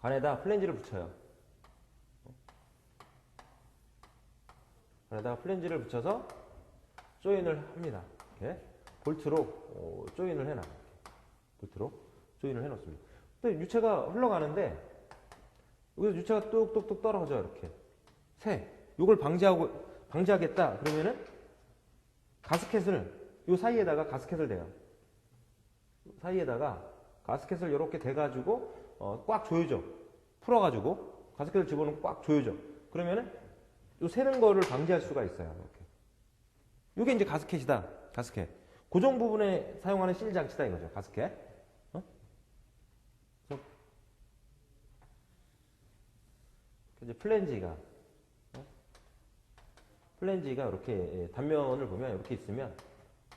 관에다 플랜지를 붙여요. 관에다가 플랜지를 붙여서 조인을 합니다. 이렇게 볼트로 어, 조인을 해놔. 볼트로 조인을 해놓습니다. 근데 유체가 흘러가는데 여기서 유체가 뚝뚝뚝 떨어져 이렇게 새. 이걸 방지하고 방지하겠다 그러면은 가스켓을 요 사이에다가 가스켓을 대요. 사이에다가 가스켓을 이렇게 대가지고 어, 꽉 조여줘. 풀어가지고 가스켓을 집어넣고 꽉 조여줘. 그러면은 요 새는 거를 방지할 수가 있어요. 이렇게. 이게 이제 가스켓이다. 가스켓. 고정 부분에 사용하는 실 장치다 이거죠. 가스켓. 어? 이제 플랜지가 어? 플랜지가 이렇게 예, 단면을 보면 이렇게 있으면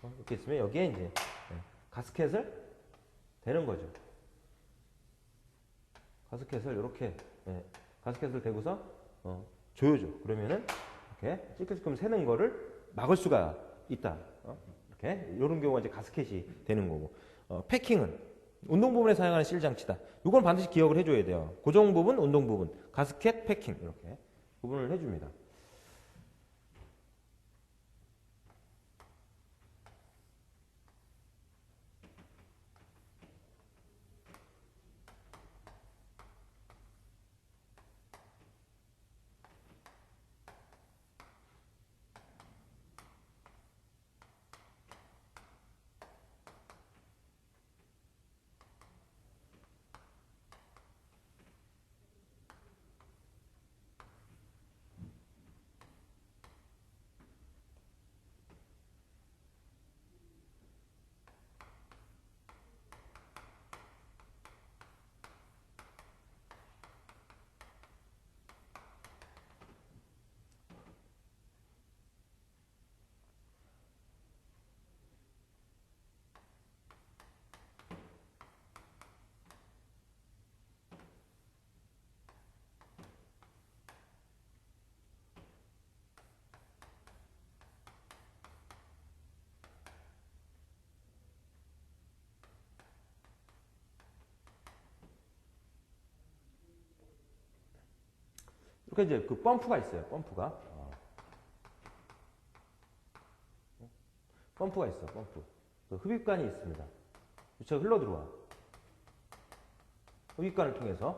어? 이렇게 있으면 여기에 이제 예, 가스켓을 대는 거죠. 가스켓을 이렇게 예, 가스켓을 대고서 어, 조여줘. 그러면은 이렇게 찔끔찔끔 새는 거를 막을 수가 있다. 어? 이렇게 이런 경우가 이제 가스켓이 되는 거고 어, 패킹은 운동 부분에 사용하는 실 장치다. 이건 반드시 기억을 해줘야 돼요. 고정 부분, 운동 부분, 가스켓, 패킹 이렇게 구분을 해줍니다. 이렇게 이제 그 펌프가 있어요. 펌프가. 어. 펌프가 있어. 펌프. 그 흡입관이 있습니다. 유체가 흘러 들어와. 흡입관을 통해서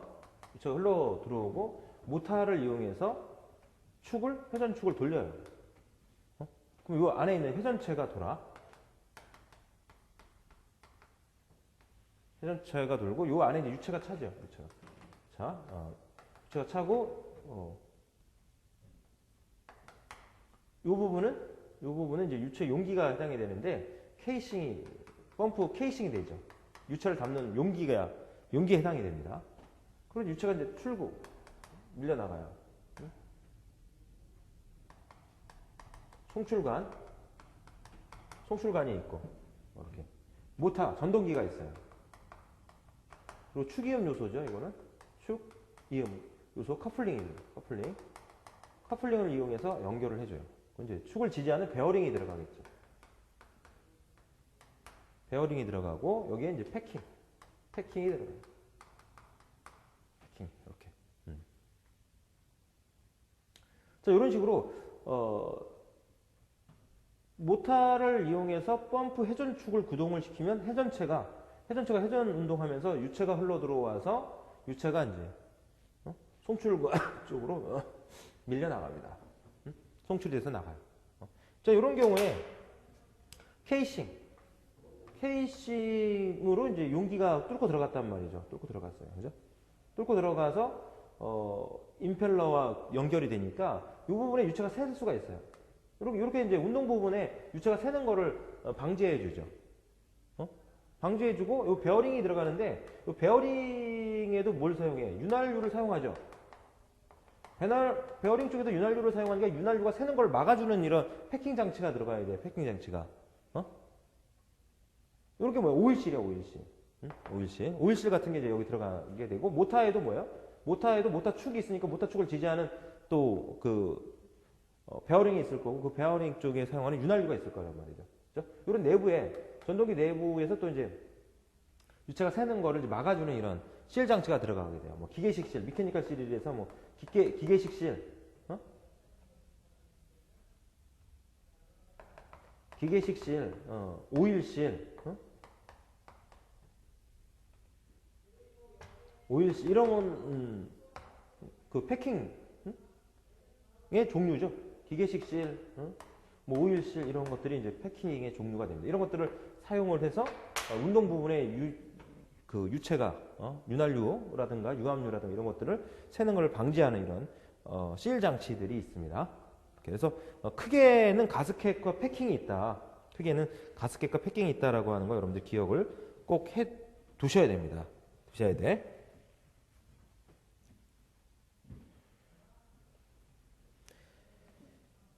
유체가 흘러 들어오고 모타를 이용해서 축을 회전축을 돌려요. 어? 그럼 이 안에 있는 회전체가 돌아. 회전체가 돌고 이 안에 이제 유체가 차죠. 유체가. 자, 어, 유체가 차고 어. 이 부분은 이 부분은 이제 유체 용기가 해당이 되는데 케이싱이 펌프 케이싱이 되죠. 유체를 담는 용기가 용기에 해당이 됩니다. 그럼 유체가 이제 출구 밀려 나가요. 송출관 송출관이 있고 이렇게 모타 전동기가 있어요. 그리고 축이음 요소죠. 이거는 축 이음 요소 커플링이죠. 커플링. 커플링을 이용해서 연결을 해줘요. 이제 축을 지지하는 베어링이 들어가겠죠. 베어링이 들어가고 여기에 이제 패킹, 패킹이 들어가요. 패킹 이렇게. 음. 자 이런 식으로 어, 모타를 이용해서 펌프 회전 축을 구동을 시키면 회전체가 회전체가 회전 운동하면서 유체가 흘러 들어와서 유체가 이제 송출관 쪽으로 어, 밀려 나갑니다. 송출이 돼서 나가요. 어. 자, 이런 경우에 케이싱, 케이싱으로 이제 용기가 뚫고 들어갔단 말이죠. 뚫고 들어갔어요. 그죠? 뚫고 들어가서 어, 임펠러와 연결이 되니까 이 부분에 유체가 새 수가 있어요. 이렇게, 이렇게 이제 운동 부분에 유체가 새는 거를 어, 방지해 주죠. 어? 방지해 주고 이 베어링이 들어가는데 이 베어링에도 뭘 사용해? 윤활유를 사용하죠. 배날, 베어링 쪽에도 윤활유를 사용하니까 윤활유가 새는 걸 막아주는 이런 패킹 장치가 들어가야 돼요. 패킹 장치가. 어? 이렇게 뭐야? 오일실이야, 오일실. 응? 오일실. 오일실 같은 게 이제 여기 들어가게 되고, 모타에도 뭐예요? 모타에도 모타 축이 있으니까 모타 축을 지지하는 또 그, 어, 베어링이 있을 거고, 그 베어링 쪽에 사용하는 윤활유가 있을 거란 말이죠. 그죠? 이런 내부에, 전동기 내부에서 또 이제 유체가 새는 거를 막아주는 이런 실 장치가 들어가게 돼요. 뭐 기계식 실, 미케니컬 실이라서 뭐 기계 기계식 실, 어? 기계식 실, 어, 오일 실, 어? 오일 실 이런 건 음, 그 패킹 음? 의 종류죠. 기계식 실, 어? 뭐 오일 실 이런 것들이 이제 패킹의 종류가 됩니다. 이런 것들을 사용을 해서 어, 운동 부분에 유, 그 유체가 어? 윤활유라든가 유압유라든가 이런 것들을 새는 것을 방지하는 이런 어, 실 장치들이 있습니다. 그래서 어, 크게는 가스켓과 패킹이 있다. 크게는 가스켓과 패킹이 있다라고 하는 거 여러분들 기억을 꼭 해 두셔야 됩니다. 두셔야 돼.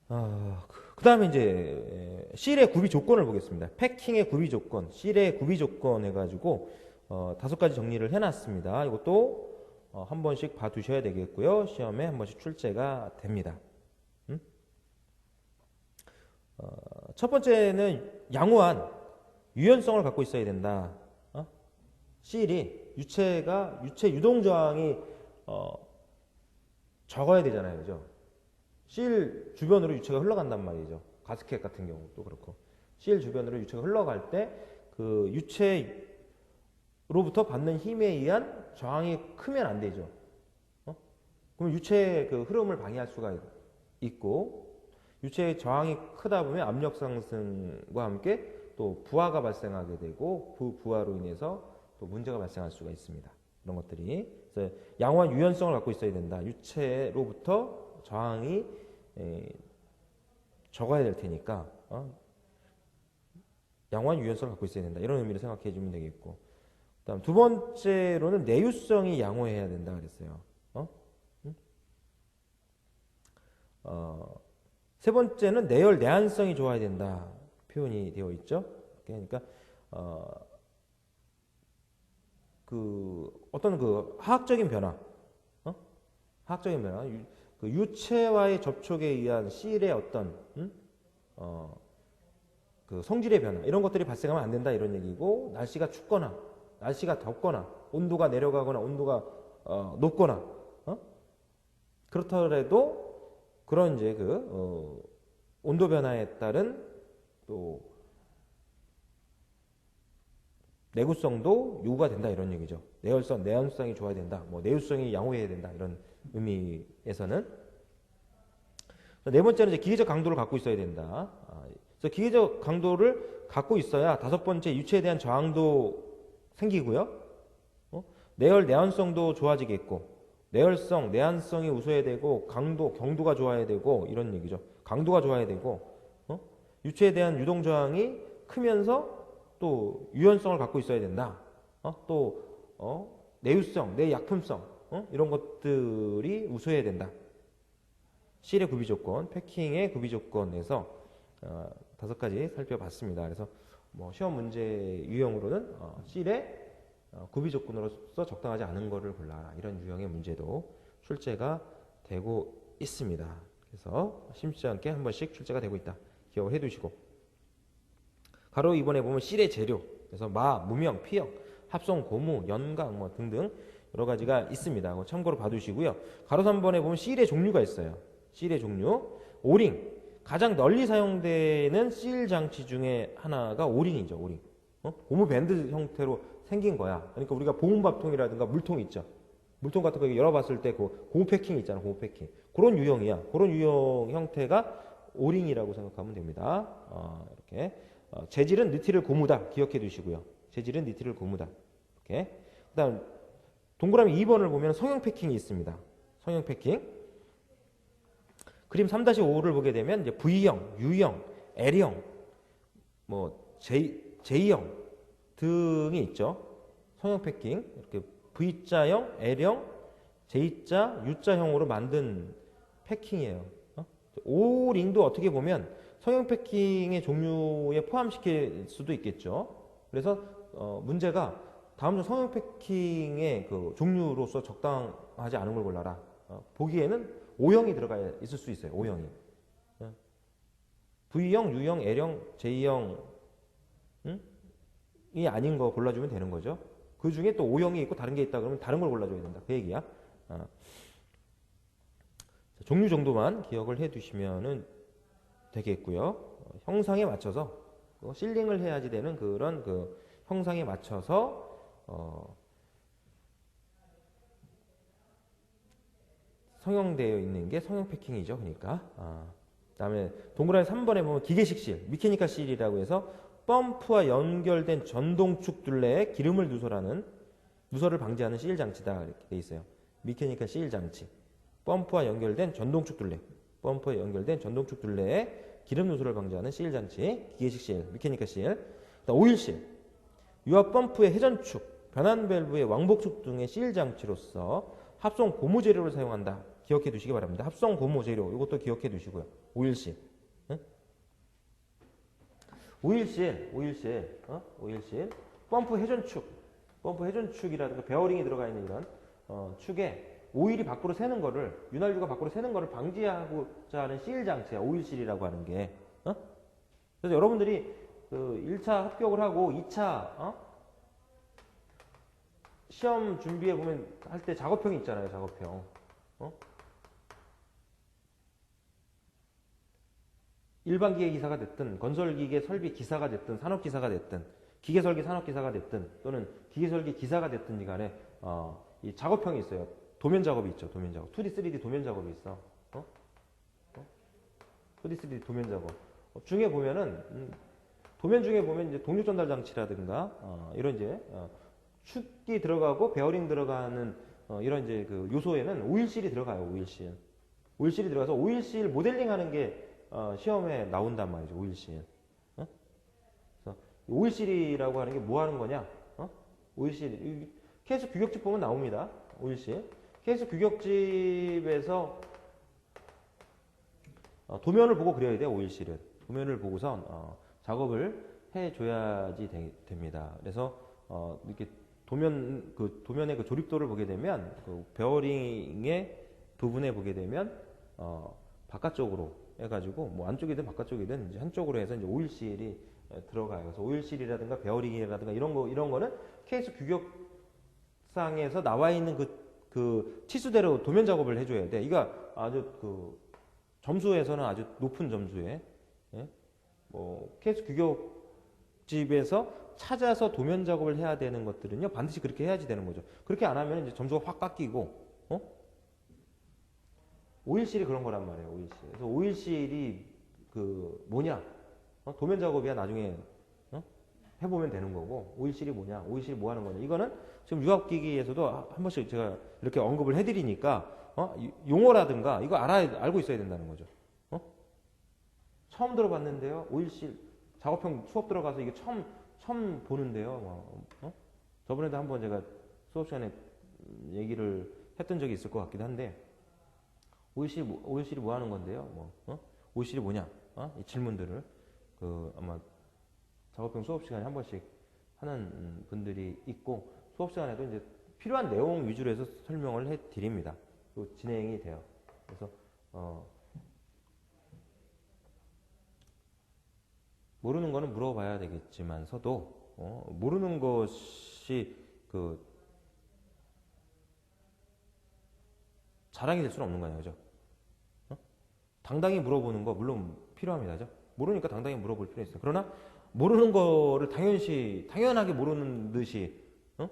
아, 그 다음에 이제 실의 구비 조건을 보겠습니다. 패킹의 구비 조건, 실의 구비 조건 해가지고 어, 다섯 가지 정리를 해놨습니다. 이것도 어, 한 번씩 봐두셔야 되겠고요. 시험에 한 번씩 출제가 됩니다. 음? 어, 첫 번째는 양호한 유연성을 갖고 있어야 된다. 어? 실이 유체가 유체 유동 저항이 어, 적어야 되잖아요, 그죠? 실 주변으로 유체가 흘러간단 말이죠. 가스켓 같은 경우도 그렇고 실 주변으로 유체가 흘러갈 때 그 유체 로부터 받는 힘에 의한 저항이 크면 안 되죠. 어? 그럼 유체의 그 흐름을 방해할 수가 있고 유체의 저항이 크다 보면 압력 상승과 함께 또 부하가 발생하게 되고 그 부하로 인해서 또 문제가 발생할 수가 있습니다. 이런 것들이 그래서 양호한 유연성을 갖고 있어야 된다. 유체로부터 저항이 에, 적어야 될 테니까 어? 양호한 유연성을 갖고 있어야 된다. 이런 의미로 생각해 주면 되겠고 그 다음 두 번째로는 내유성이 양호해야 된다 그랬어요. 어? 응? 어, 세 번째는 내열 내한성이 좋아야 된다 표현이 되어 있죠. 그러니까 어, 그 어떤 그 화학적인 변화, 어? 화학적인 변화, 유, 그 유체와의 접촉에 의한 실의 어떤 음? 어, 그 성질의 변화 이런 것들이 발생하면 안 된다 이런 얘기고 날씨가 춥거나 날씨가 덥거나 온도가 내려가거나 온도가 어, 높거나 어? 그렇더라도 그런 이제 그 어, 온도 변화에 따른 또 내구성도 요구가 된다 이런 얘기죠. 내열성, 내연성이 좋아야 된다. 뭐 내유성이 양호해야 된다 이런 의미에서는 네 번째는 이제 기계적 강도를 갖고 있어야 된다. 아, 그래서 기계적 강도를 갖고 있어야 다섯 번째 유체에 대한 저항도 생기고요. 어? 내열 내한성도 좋아지겠고 내열성, 내한성이 우수해야 되고 강도, 경도가 좋아야 되고 이런 얘기죠. 강도가 좋아야 되고 어? 유체에 대한 유동 저항이 크면서 또 유연성을 갖고 있어야 된다. 어? 또 어? 내유성, 내약품성 어? 이런 것들이 우수해야 된다. 실의 구비 조건, 패킹의 구비 조건에서 어, 다섯 가지 살펴봤습니다. 그래서 뭐 시험 문제 유형으로는 어, 실의 어, 구비 조건으로서 적당하지 않은 것을 골라라 이런 유형의 문제도 출제가 되고 있습니다. 그래서 심지 않게 한 번씩 출제가 되고 있다. 기억을 해두시고 가로 2번에 보면 실의 재료 그래서 마, 무명, 피역, 합성, 고무, 연강 뭐 등등 여러 가지가 있습니다. 참고로 봐두시고요. 가로 3번에 보면 실의 종류가 있어요. 실의 종류 오링 가장 널리 사용되는 실 장치 중에 하나가 오링이죠. 오링 어? 고무 밴드 형태로 생긴 거야. 그러니까 우리가 보온밥통이라든가 물통 있죠. 물통 같은 거 열어봤을 때 그 고무 패킹 있잖아. 고무 패킹. 그런 유형이야. 그런 유형 형태가 오링이라고 생각하면 됩니다. 어, 이렇게 어, 재질은 니트릴 고무다. 기억해 두시고요. 재질은 니트릴 고무다. 이렇게. 그다음 동그라미 2번을 보면 성형 패킹이 있습니다. 성형 패킹. 그림 3-5를 보게 되면 이제 V형, U형, L형, 뭐 J, J형 등이 있죠. 성형 패킹 이렇게 V자형, L형, J자, U자형으로 만든 패킹이에요. 어? O링도 어떻게 보면 성형 패킹의 종류에 포함시킬 수도 있겠죠. 그래서 어, 문제가 다음 중 성형 패킹의 그 종류로서 적당하지 않은 걸 골라라. 어, 보기에는 O형이 들어가 있을 수 있어요. O형이. V형, U형, L형, J형 이 아닌 거 골라주면 되는 거죠. 그 중에 또 O형이 있고 다른 게 있다 그러면 다른 걸 골라줘야 된다. 그 얘기야. 어. 자, 종류 정도만 기억을 해두시면은 되겠고요. 어, 형상에 맞춰서 어, 실링을 해야지 되는 그런 그 형상에 맞춰서 어, 성형되어 있는 게 성형 패킹이죠. 그러니까. 아. 그다음에 동그라미 3번에 보면 기계식 실, 미케니컬 실이라고 해서 펌프와 연결된 전동축 둘레에 기름을 누설하는 누설을 방지하는 실 장치다 이렇게 돼 있어요. 미케니컬 실 장치. 펌프와 연결된 전동축 둘레. 펌프에 연결된 전동축 둘레에 기름 누설을 방지하는 실 장치. 기계식 실, 미케니컬 실. 오일 실. 유압 펌프의 회전축, 변환 밸브의 왕복축 등의 실 장치로서 합성 고무 재료를 사용한다. 기억해 두시기 바랍니다. 합성 고무 재료 이것도 기억해 두시고요. 오일실. 응? 오일실, 오일실, 어? 오일실. 펌프 회전축, 펌프 회전축이라든가 베어링이 들어가 있는 이런 어, 축에 오일이 밖으로 새는 거를 윤활유가 밖으로 새는 거를 방지하고자 하는 실 장치야. 오일실이라고 하는 게. 어? 그래서 여러분들이 그 1차 합격을 하고 2차 어? 시험 준비해 보면 할 때 작업형이 있잖아요. 작업형. 어? 일반 기계 기사가 됐든 건설 기계 설비 기사가 됐든 산업 기사가 됐든 기계 설계 산업 기사가 됐든 또는 기계 설계 기사가 됐든 간에 어, 이 작업형이 있어요. 도면 작업이 있죠. 도면 작업. 2D, 3D 도면 작업이 있어. 어? 어? 2D, 3D 도면 작업. 어, 중에 보면은 음, 도면 중에 보면 이제 동력 전달 장치라든가 어, 이런 이제 어, 축이 들어가고 베어링 들어가는 어, 이런 이제 그 요소에는 오일실이 들어가요. 오일실. 오일실이 들어가서 오일실 모델링 하는 게 어, 시험에 나온단 말이죠. 오일실. 어? 그래서 오일실이라고 하는 게 뭐 하는 거냐? 어? 오일실. 이 케이스 규격집 보면 나옵니다. 오일실. 케이스 규격집에서 어, 도면을 보고 그려야 돼요. 오일실은. 도면을 보고선 어, 작업을 해줘야지 되, 됩니다. 그래서 어, 이렇게 도면 그 도면의 그 조립도를 보게 되면 그 베어링의 부분에 보게 되면 어, 바깥쪽으로 해가지고 뭐 안쪽이든 바깥쪽이든 이제 한쪽으로 해서 이제 오일실이 에, 들어가요. 그래서 오일실이라든가 베어링이라든가 이런 거 이런 거는 케이스 규격상에서 나와 있는 그, 그 치수대로 도면 작업을 해줘야 돼. 이거 아주 그 점수에서는 아주 높은 점수에 예? 뭐 케이스 규격집에서 찾아서 도면 작업을 해야 되는 것들은요 반드시 그렇게 해야지 되는 거죠. 그렇게 안 하면 이제 점수가 확 깎이고 어? 오일실이 그런 거란 말이에요. 오일실. 그래서 오일실이 그 뭐냐? 어? 도면 작업이야 나중에 어? 해보면 되는 거고 오일실이 뭐냐? 오일실이 뭐 하는 거냐? 이거는 지금 유압기기에서도 한 번씩 제가 이렇게 언급을 해드리니까 어? 용어라든가 이거 알아 알고 있어야 된다는 거죠. 어? 처음 들어봤는데요. 오일실 작업형 수업 들어가서 이게 처음 처음 보는데요. 뭐, 어? 저번에도 한번 제가 수업 시간에 얘기를 했던 적이 있을 것 같기도 한데 오일실이 뭐, 오일실이 뭐 하는 건데요? 뭐, 어? 오일실이 뭐냐? 어? 이 질문들을 그 아마 작업형 수업 시간에 한 번씩 하는 분들이 있고 수업 시간에도 이제 필요한 내용 위주로 해서 설명을 해 드립니다. 또 진행이 돼요. 그래서 어, 모르는 거는 물어봐야 되겠지만서도 어, 모르는 것이 그 자랑이 될 수는 없는 거예요, 그죠? 어? 당당히 물어보는 거 물론 필요합니다, 그죠? 모르니까 당당히 물어볼 필요 있어요. 그러나 모르는 거를 당연시 당연하게 모르는 듯이 어?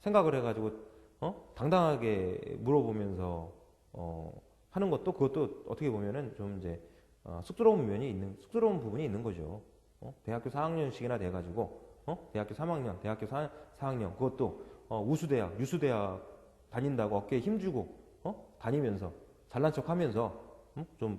생각을 해가지고 어? 당당하게 물어보면서 어, 하는 것도 그것도 어떻게 보면은 좀 이제 어, 쑥스러운 면이 있는 쑥스러운 부분이 있는 거죠. 어? 대학교 4학년씩이나 돼가지고 어? 대학교 3학년, 대학교 4, 4학년 그것도 어, 우수대학, 유수대학 다닌다고 어깨에 힘주고 어? 다니면서 잘난 척하면서 음? 좀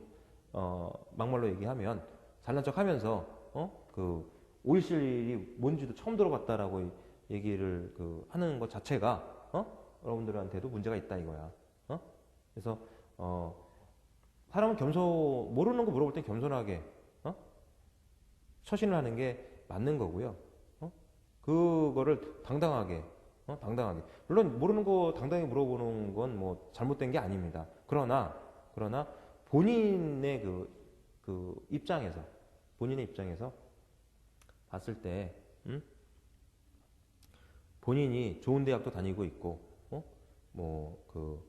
어, 막말로 얘기하면 잘난 척하면서 어? 그 오일실이 뭔지도 처음 들어봤다라고 얘기를 그 하는 것 자체가 어? 여러분들한테도 문제가 있다 이거야. 어? 그래서 어, 사람은 겸손 모르는 거 물어볼 땐 겸손하게 어? 처신을 하는 게 맞는 거고요. 어? 그거를 당당하게 어? 당당하게 물론 모르는 거 당당히 물어보는 건 뭐 잘못된 게 아닙니다. 그러나 그러나 본인의 그, 그 입장에서 본인의 입장에서 봤을 때 음? 본인이 좋은 대학도 다니고 있고, 어? 뭐, 그,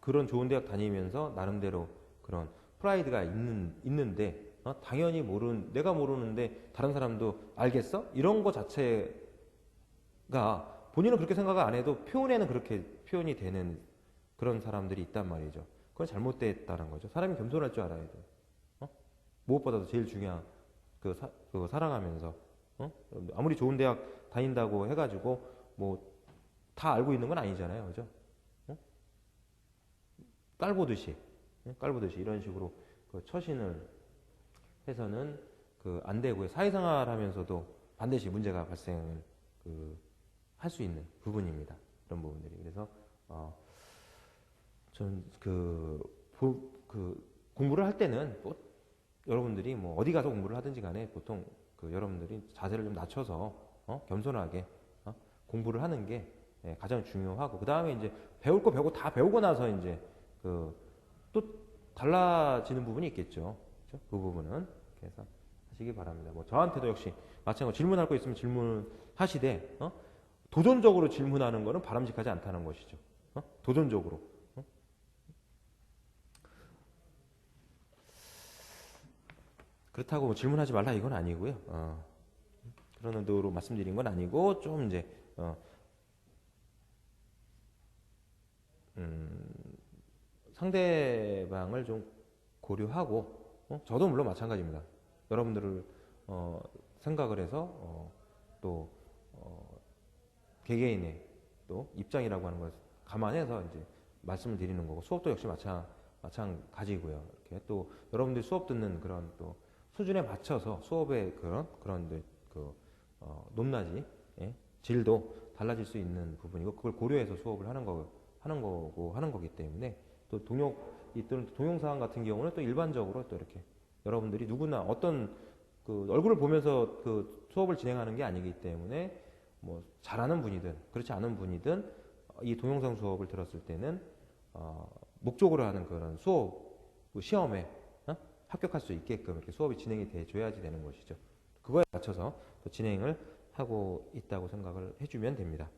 그런 좋은 대학 다니면서 나름대로 그런 프라이드가 있는, 있는데, 어? 당연히 모르는, 내가 모르는데 다른 사람도 알겠어? 이런 거 자체가 본인은 그렇게 생각 안 해도 표현에는 그렇게 표현이 되는 그런 사람들이 있단 말이죠. 그건 잘못됐다는 거죠. 사람이 겸손할 줄 알아야 돼. 어? 무엇보다도 제일 중요한 그, 사, 그 사랑하면서 어? 아무리 좋은 대학 다닌다고 해가지고 뭐 다 알고 있는 건 아니잖아요, 그죠? 어? 깔보듯이 예? 깔보듯이 이런 식으로 그 처신을 해서는 그 안 되고요. 사회생활하면서도 반드시 문제가 발생을 그 할 수 있는 부분입니다. 그런 부분들이 그래서 어, 전그 그 공부를 할 때는 뭐 여러분들이 뭐 어디 가서 공부를 하든지 간에 보통 그 여러분들이 자세를 좀 낮춰서 어? 겸손하게 어? 공부를 하는 게 예, 가장 중요하고 그 다음에 이제 배울 거 배우고 다 배우고 나서 이제 그 또 달라지는 부분이 있겠죠. 그그 부분은 그래서 하시기 바랍니다. 뭐 저한테도 역시 마찬가지로 질문할 거 있으면 질문하시되 어? 도전적으로 질문하는 거는 바람직하지 않다는 것이죠. 어? 도전적으로. 그렇다고 뭐 질문하지 말라 이건 아니고요. 어, 그런 의도로 말씀드린 건 아니고 좀 이제 어, 음, 상대방을 좀 고려하고 어? 저도 물론 마찬가지입니다. 여러분들을 어, 생각을 해서 어, 또 어, 개개인의 또 입장이라고 하는 걸 감안해서 이제 말씀을 드리는 거고 수업도 역시 마찬 마찬가지고요. 이렇게 또 여러분들이 수업 듣는 그런 또 수준에 맞춰서 수업의 그런 그런 그 어, 높낮이 예? 질도 달라질 수 있는 부분이고 그걸 고려해서 수업을 하는 거 하는 거고 하는 거기 때문에 또 동영 이 또는 동영상 같은 경우는 또 일반적으로 또 이렇게 여러분들이 누구나 어떤 그 얼굴을 보면서 그 수업을 진행하는 게 아니기 때문에 뭐 잘하는 분이든 그렇지 않은 분이든 이 동영상 수업을 들었을 때는 어, 목적으로 하는 그런 수업 그 시험에 어? 합격할 수 있게끔 이렇게 수업이 진행이 돼줘야지 되는 것이죠. 그거에 맞춰서 또 진행을 하고 있다고 생각을 해주면 됩니다.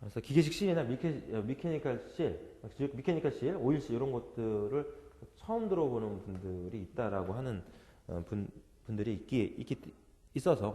그래서 기계식 실이나 미케, 어, 미케니컬 실, 즉 미케니컬 실, 오일 실 이런 것들을 처음 들어보는 분들이 있다라고 하는 어, 분, 분들이 있기, 있기, 있어서